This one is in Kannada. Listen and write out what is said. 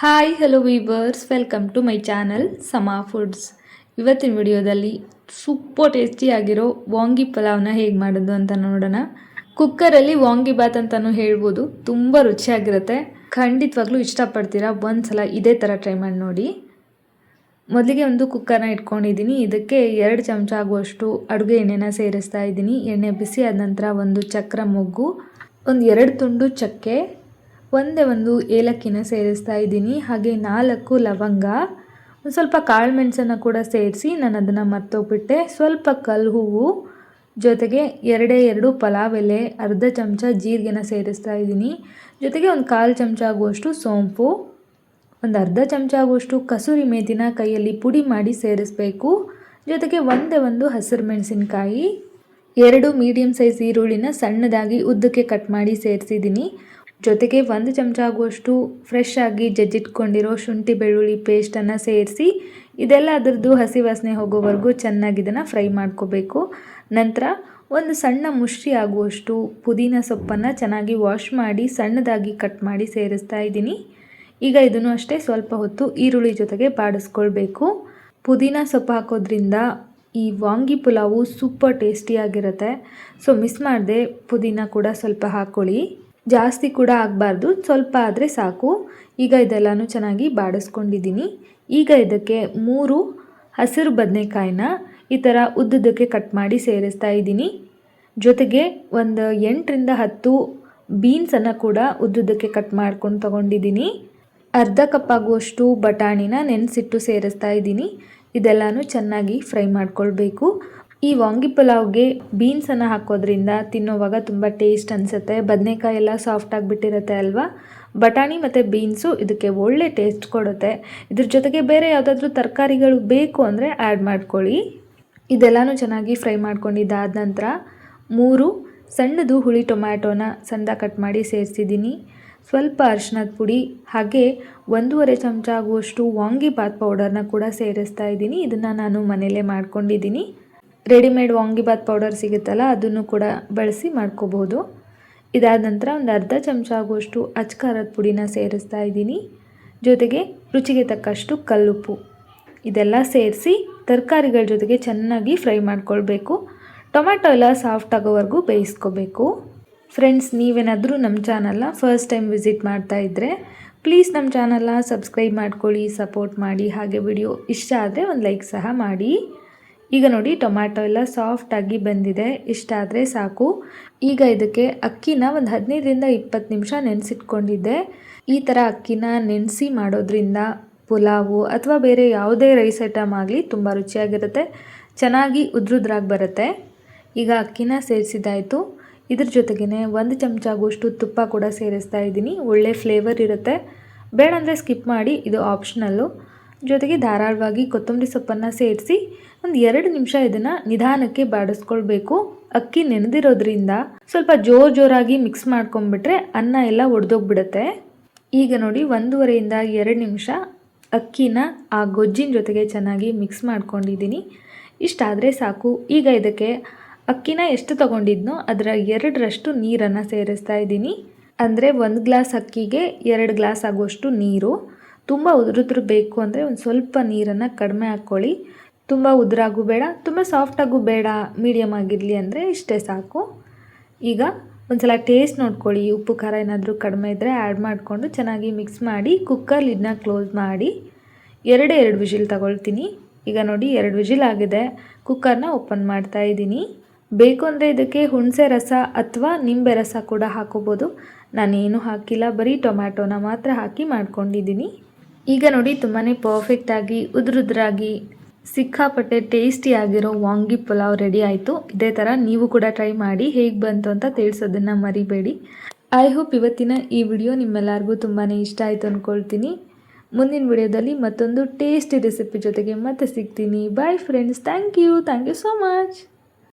Hi hello viewers welcome to my channel Sama foods ಇವತ್ತಿನ ವಿಡಿಯೋದಲ್ಲಿ ಸೂಪರ್ ಟೇಸ್ಟಿಯಾಗಿರೋ ವಾಂಗಿ ಪಲಾವ್ನ ಹೇಗೆ ಮಾಡೋದು ಅಂತ ನೋಡೋಣ. ಕುಕ್ಕರಲ್ಲಿ ವಾಂಗಿ ಬಾತ್ ಅಂತಲೂ ಹೇಳ್ಬೋದು. ತುಂಬ ರುಚಿಯಾಗಿರುತ್ತೆ. ಖಂಡಿತವಾಗ್ಲೂ ಇಷ್ಟಪಡ್ತೀರಾ? ಒಂದ್ಸಲ ಇದೇ ಥರ ಟ್ರೈ ಮಾಡಿ ನೋಡಿ. ಮೊದಲಿಗೆ ಒಂದು ಕುಕ್ಕರ್ನ ಇಟ್ಕೊಂಡಿದ್ದೀನಿ. ಇದಕ್ಕೆ ಎರಡು ಚಮಚ ಆಗುವಷ್ಟು ಅಡುಗೆ ಎಣ್ಣೆನ ಸೇರಿಸ್ತಾ ಇದ್ದೀನಿ. ಎಣ್ಣೆ ಬಿಸಿ ಆದ ನಂತರ ಒಂದು ಚಕ್ರ ಮೊಗ್ಗು, ಒಂದು ಎರಡು ತುಂಡು ಚಕ್ಕೆ ಒಂದೇ ಒಂದು ಏಲಕ್ಕಿನ ಸೇರಿಸ್ತಾ ಇದ್ದೀನಿ, ಹಾಗೆ ನಾಲ್ಕು ಲವಂಗ. ಒಂದು ಸ್ವಲ್ಪ ಕಾಳು ಮೆಣಸನ್ನು ಕೂಡ ಸೇರಿಸಿ ನಾನು ಅದನ್ನು ಮರ್ತೋಗ್ಬಿಟ್ಟೆ ಸ್ವಲ್ಪ ಕಲ್ಲು ಹೂವು, ಜೊತೆಗೆ ಎರಡೇ ಎರಡು ಪಲಾವ್ ಎಲೆ ಅರ್ಧ ಚಮಚ ಜೀರಿಗೆನ ಸೇರಿಸ್ತಾ ಇದ್ದೀನಿ. ಜೊತೆಗೆ ಒಂದು ಕಾಲು ಚಮಚ ಆಗುವಷ್ಟು ಸೋಂಪು, ಒಂದು ಅರ್ಧ ಚಮಚ ಆಗುವಷ್ಟು ಕಸೂರಿ ಮೇತಿನ ಕೈಯಲ್ಲಿ ಪುಡಿ ಮಾಡಿ ಸೇರಿಸಬೇಕು. ಜೊತೆಗೆ ಒಂದೇ ಒಂದು ಹಸಿರು ಮೆಣಸಿನಕಾಯಿ, ಎರಡು ಮೀಡಿಯಮ್ ಸೈಜ್ ಈರುಳ್ಳಿನ ಸಣ್ಣದಾಗಿ ಉದ್ದಕ್ಕೆ ಕಟ್ ಮಾಡಿ ಸೇರಿಸಿದ್ದೀನಿ. ಜೊತೆಗೆ ಒಂದು ಚಮಚ ಆಗುವಷ್ಟು ಫ್ರೆಶ್ ಆಗಿ ಜಜ್ಜಿಟ್ಕೊಂಡಿರೋ ಶುಂಠಿ ಬೆಳ್ಳುಳ್ಳಿ ಪೇಸ್ಟನ್ನು ಸೇರಿಸಿ, ಇದೆಲ್ಲ ಅದರದ್ದು ಹಸಿ ವಾಸನೆ ಹೋಗೋವರೆಗೂ ಚೆನ್ನಾಗಿ ಇದನ್ನು ಫ್ರೈ ಮಾಡ್ಕೋಬೇಕು. ನಂತರ ಒಂದು ಸಣ್ಣ ಮುಷ್ಟಿ ಆಗುವಷ್ಟು ಪುದೀನ ಸೊಪ್ಪನ್ನು ಚೆನ್ನಾಗಿ ವಾಶ್ ಮಾಡಿ, ಸಣ್ಣದಾಗಿ ಕಟ್ ಮಾಡಿ ಸೇರಿಸ್ತಾ ಇದ್ದೀನಿ. ಈಗ ಇದನ್ನು ಅಷ್ಟೇ ಸ್ವಲ್ಪ ಹೊತ್ತು ಈರುಳ್ಳಿ ಜೊತೆಗೆ ಬಾಡಿಸ್ಕೊಳ್ಬೇಕು. ಪುದೀನ ಸೊಪ್ಪು ಹಾಕೋದ್ರಿಂದ ಈ ವಾಂಗಿ ಪುಲಾವು ಸೂಪರ್ ಟೇಸ್ಟಿಯಾಗಿರುತ್ತೆ ಸೊ ಮಿಸ್ ಮಾಡದೆ ಪುದೀನ ಕೂಡ ಸ್ವಲ್ಪ ಹಾಕ್ಕೊಳ್ಳಿ ಜಾಸ್ತಿ ಕೂಡ ಆಗಬಾರ್ದು. ಸ್ವಲ್ಪ ಆದರೆ ಸಾಕು. ಈಗ ಇದೆಲ್ಲನೂ ಚೆನ್ನಾಗಿ ಬಾಡಿಸ್ಕೊಂಡಿದ್ದೀನಿ. ಈಗ ಇದಕ್ಕೆ ಮೂರು ಹಸಿರು ಬದನೆಕಾಯಿನ ಈ ಥರ ಉದ್ದುದ್ದಕ್ಕೆ ಕಟ್ ಮಾಡಿ ಸೇರಿಸ್ತಾ ಇದ್ದೀನಿ. ಜೊತೆಗೆ ಒಂದು ಎಂಟರಿಂದ ಹತ್ತು ಬೀನ್ಸನ್ನು ಕೂಡ ಉದ್ದುದ್ದಕ್ಕೆ ಕಟ್ ಮಾಡ್ಕೊಂಡು ತೊಗೊಂಡಿದ್ದೀನಿ. ಅರ್ಧ ಕಪ್ ಆಗುವಷ್ಟು ಬಟಾಣಿನ ನೆನೆಸಿಟ್ಟು ಸೇರಿಸ್ತಾ ಇದ್ದೀನಿ. ಇದೆಲ್ಲನೂ ಚೆನ್ನಾಗಿ ಫ್ರೈ ಮಾಡ್ಕೊಳ್ಬೇಕು. ಈ ವಾಂಗಿ ಪಲಾವ್ಗೆ ಬೀನ್ಸನ್ನು ಹಾಕೋದ್ರಿಂದ ತಿನ್ನೋವಾಗ ತುಂಬ ಟೇಸ್ಟ್ ಅನಿಸುತ್ತೆ. ಬದನೆಕಾಯಿ ಎಲ್ಲ ಸಾಫ್ಟ್ ಆಗಿಬಿಟ್ಟಿರುತ್ತೆ ಅಲ್ವಾ? ಬಟಾಣಿ ಮತ್ತು ಬೀನ್ಸು ಇದಕ್ಕೆ ಒಳ್ಳೆ ಟೇಸ್ಟ್ ಕೊಡುತ್ತೆ. ಇದ್ರ ಜೊತೆಗೆ ಬೇರೆ ಯಾವುದಾದ್ರೂ ತರಕಾರಿಗಳು ಬೇಕು ಅಂದರೆ ಆ್ಯಡ್ ಮಾಡ್ಕೊಳ್ಳಿ. ಇದೆಲ್ಲನೂ ಚೆನ್ನಾಗಿ ಫ್ರೈ ಮಾಡ್ಕೊಂಡಿದ್ದಾದ ನಂತರ ಮೂರು ಸಣ್ಣದು ಹುಳಿ ಟೊಮ್ಯಾಟೋನ ಸಂದ ಕಟ್ ಮಾಡಿ ಸೇರಿಸಿದ್ದೀನಿ. ಸ್ವಲ್ಪ ಅರಿಶಿನದ ಪುಡಿ, ಹಾಗೆ ಒಂದೂವರೆ ಚಮಚ ಆಗುವಷ್ಟು ವಾಂಗಿಬಾತ್ ಪೌಡರ್ನ ಕೂಡ ಸೇರಿಸ್ತಾ ಇದ್ದೀನಿ. ಇದನ್ನು ನಾನು ಮನೆಯಲ್ಲೇ ಮಾಡ್ಕೊಂಡಿದ್ದೀನಿ. ರೆಡಿಮೇಡ್ ವಾಂಗಿಬಾತ್ ಪೌಡರ್ ಸಿಗುತ್ತಲ್ಲ, ಅದನ್ನು ಕೂಡ ಬಳಸಿ ಮಾಡ್ಕೋಬೋದು ಇದಾದ ನಂತರ ಒಂದು ಅರ್ಧ ಚಮಚ ಆಗುವಷ್ಟು ಅಚ್ಕಾರದ ಪುಡಿನ ಸೇರಿಸ್ತಾ ಇದ್ದೀನಿ. ಜೊತೆಗೆ ರುಚಿಗೆ ತಕ್ಕಷ್ಟು ಕಲ್ಲುಪ್ಪು. ಇದೆಲ್ಲ ಸೇರಿಸಿ ತರಕಾರಿಗಳ ಜೊತೆಗೆ ಚೆನ್ನಾಗಿ ಫ್ರೈ ಮಾಡ್ಕೊಳ್ಬೇಕು. ಟೊಮ್ಯಾಟೊ ಎಲ್ಲ ಸಾಫ್ಟ್ ಆಗೋವರೆಗೂ ಬೇಯಿಸ್ಕೋಬೇಕು. ಫ್ರೆಂಡ್ಸ್, ನೀವೇನಾದರೂ ನಮ್ಮ ಚಾನಲ್ನ ಫಸ್ಟ್ ಟೈಮ್ ವಿಸಿಟ್ ಮಾಡ್ತಾ ಇದ್ದರೆ ಪ್ಲೀಸ್ ನಮ್ಮ ಚಾನಲ್ನ ಸಬ್ಸ್ಕ್ರೈಬ್ ಮಾಡ್ಕೊಳ್ಳಿ, ಸಪೋರ್ಟ್ ಮಾಡಿ. ಹಾಗೆ ವಿಡಿಯೋ ಇಷ್ಟ ಆದರೆ ಒಂದು ಲೈಕ್ ಸಹ ಮಾಡಿ. ಈಗ ನೋಡಿ ಟೊಮ್ಯಾಟೊ ಎಲ್ಲ ಸಾಫ್ಟಾಗಿ ಬಂದಿದೆ. ಇಷ್ಟಾದರೆ ಸಾಕು. ಈಗ ಇದಕ್ಕೆ ಅಕ್ಕಿನ ಒಂದು ಹದಿನೈದರಿಂದ ಇಪ್ಪತ್ತು ನಿಮಿಷ ನೆನೆಸಿಟ್ಕೊಂಡಿದ್ದೆ. ಈ ಥರ ಅಕ್ಕಿನ ನೆನೆಸಿ ಮಾಡೋದ್ರಿಂದ ಪುಲಾವು ಅಥವಾ ಬೇರೆ ಯಾವುದೇ ರೈಸ್ ಐಟಮ್ ಆಗಲಿ ತುಂಬ ರುಚಿಯಾಗಿರುತ್ತೆ. ಚೆನ್ನಾಗಿ ಉದ್ರುದ್ರಾಗಿ ಬರುತ್ತೆ. ಈಗ ಅಕ್ಕಿನ ಸೇರಿಸಿದಾಯಿತು ಇದ್ರ ಜೊತೆಗೇ ಒಂದು ಚಮಚ ಆಗುವಷ್ಟು ತುಪ್ಪ ಕೂಡ ಸೇರಿಸ್ತಾ ಇದ್ದೀನಿ. ಒಳ್ಳೆ ಫ್ಲೇವರ್ ಇರುತ್ತೆ. ಬೇಡ ಅಂದರೆ ಸ್ಕಿಪ್ ಮಾಡಿ, ಇದು ಆಪ್ಷನಲ್ಲು ಜೊತೆಗೆ ಧಾರಾಳವಾಗಿ ಕೊತ್ತಂಬರಿ ಸೊಪ್ಪನ್ನು ಸೇರಿಸಿ ಒಂದು ಎರಡು ನಿಮಿಷ ಇದನ್ನು ನಿಧಾನಕ್ಕೆ ಬಾಡಿಸ್ಕೊಳ್ಬೇಕು. ಅಕ್ಕಿ ನೆನೆದಿರೋದ್ರಿಂದ ಸ್ವಲ್ಪ ಜೋರು ಜೋರಾಗಿ ಮಿಕ್ಸ್ ಮಾಡ್ಕೊಂಬಿಟ್ರೆ ಅನ್ನ ಎಲ್ಲ ಒಡೆದೋಗ್ಬಿಡುತ್ತೆ. ಈಗ ನೋಡಿ ಒಂದೂವರೆಯಿಂದ ಎರಡು ನಿಮಿಷ ಅಕ್ಕಿನ ಆ ಗೊಜ್ಜಿನ ಜೊತೆಗೆ ಚೆನ್ನಾಗಿ ಮಿಕ್ಸ್ ಮಾಡ್ಕೊಂಡಿದ್ದೀನಿ. ಇಷ್ಟಾದರೆ ಸಾಕು. ಈಗ ಇದಕ್ಕೆ ಅಕ್ಕಿನ ಎಷ್ಟು ತೊಗೊಂಡಿದ್ನೋ ಅದರ ಎರಡರಷ್ಟು ನೀರನ್ನು ಸೇರಿಸ್ತಾ ಇದ್ದೀನಿ. ಅಂದರೆ ಒಂದು ಗ್ಲಾಸ್ ಅಕ್ಕಿಗೆ ಎರಡು ಗ್ಲಾಸ್ ಆಗುವಷ್ಟು ನೀರು. ತುಂಬ ಉದುರುದ್ರು ಬೇಕು ಅಂದರೆ ಒಂದು ಸ್ವಲ್ಪ ನೀರನ್ನು ಕಡಿಮೆ ಹಾಕ್ಕೊಳ್ಳಿ ತುಂಬ ಉದುರಾಗೂ ಬೇಡ, ತುಂಬ ಸಾಫ್ಟಾಗೂ ಬೇಡ ಮೀಡಿಯಮ್ ಆಗಿರಲಿ ಅಂದರೆ ಇಷ್ಟೇ ಸಾಕು. ಈಗ ಒಂದು ಸಲ ಟೇಸ್ಟ್ ನೋಡ್ಕೊಳ್ಳಿ, ಉಪ್ಪು, ಖಾರ ಏನಾದರೂ ಕಡಿಮೆ ಇದ್ದರೆ ಆ್ಯಡ್ ಮಾಡಿಕೊಂಡು ಚೆನ್ನಾಗಿ ಮಿಕ್ಸ್ ಮಾಡಿ ಕುಕ್ಕರ್ ಲಿಡ್ನ ಕ್ಲೋಸ್ ಮಾಡಿ. ಎರಡೇ ಎರಡು ವಿಜಿಲ್ ತಗೊಳ್ತೀನಿ. ಈಗ ನೋಡಿ ಎರಡು ವಿಜಿಲ್ ಆಗಿದೆ. ಕುಕ್ಕರ್ನ ಓಪನ್ ಮಾಡ್ತಾ ಇದ್ದೀನಿ. ಬೇಕು ಅಂದರೆ ಇದಕ್ಕೆ ಹುಣಸೆ ರಸ ಅಥವಾ ನಿಂಬೆ ರಸ ಕೂಡ ಹಾಕೋಬೋದು. ನಾನೇನು ಹಾಕಿಲ್ಲ, ಬರೀ ಟೊಮ್ಯಾಟೋನ ಮಾತ್ರ ಹಾಕಿ ಮಾಡ್ಕೊಂಡಿದ್ದೀನಿ. ಈಗ ನೋಡಿ ತುಂಬಾ ಪರ್ಫೆಕ್ಟಾಗಿ ಉದ್ರುದ್ರಾಗಿ, ಸಿಕ್ಕಾಪಟ್ಟೆ ಟೇಸ್ಟಿಯಾಗಿರೋ ವಾಂಗಿ ಪುಲಾವ್ ರೆಡಿ ಆಯಿತು. ಇದೇ ಥರ ನೀವು ಕೂಡ ಟ್ರೈ ಮಾಡಿ ಹೇಗೆ ಬಂತು ಅಂತ ತಿಳಿಸೋದನ್ನು ಮರಿಬೇಡಿ. ಐ ಹೋಪ್ ಇವತ್ತಿನ ಈ ವಿಡಿಯೋ ನಿಮ್ಮೆಲ್ಲರಿಗೂ ತುಂಬಾ ಇಷ್ಟ ಆಯಿತು ಅಂದ್ಕೊಳ್ತೀನಿ ಮುಂದಿನ ವಿಡಿಯೋದಲ್ಲಿ ಮತ್ತೊಂದು ಟೇಸ್ಟಿ ರೆಸಿಪಿ ಜೊತೆಗೆ ಮತ್ತೆ ಸಿಗ್ತೀನಿ. Bye friends thank you thank you so much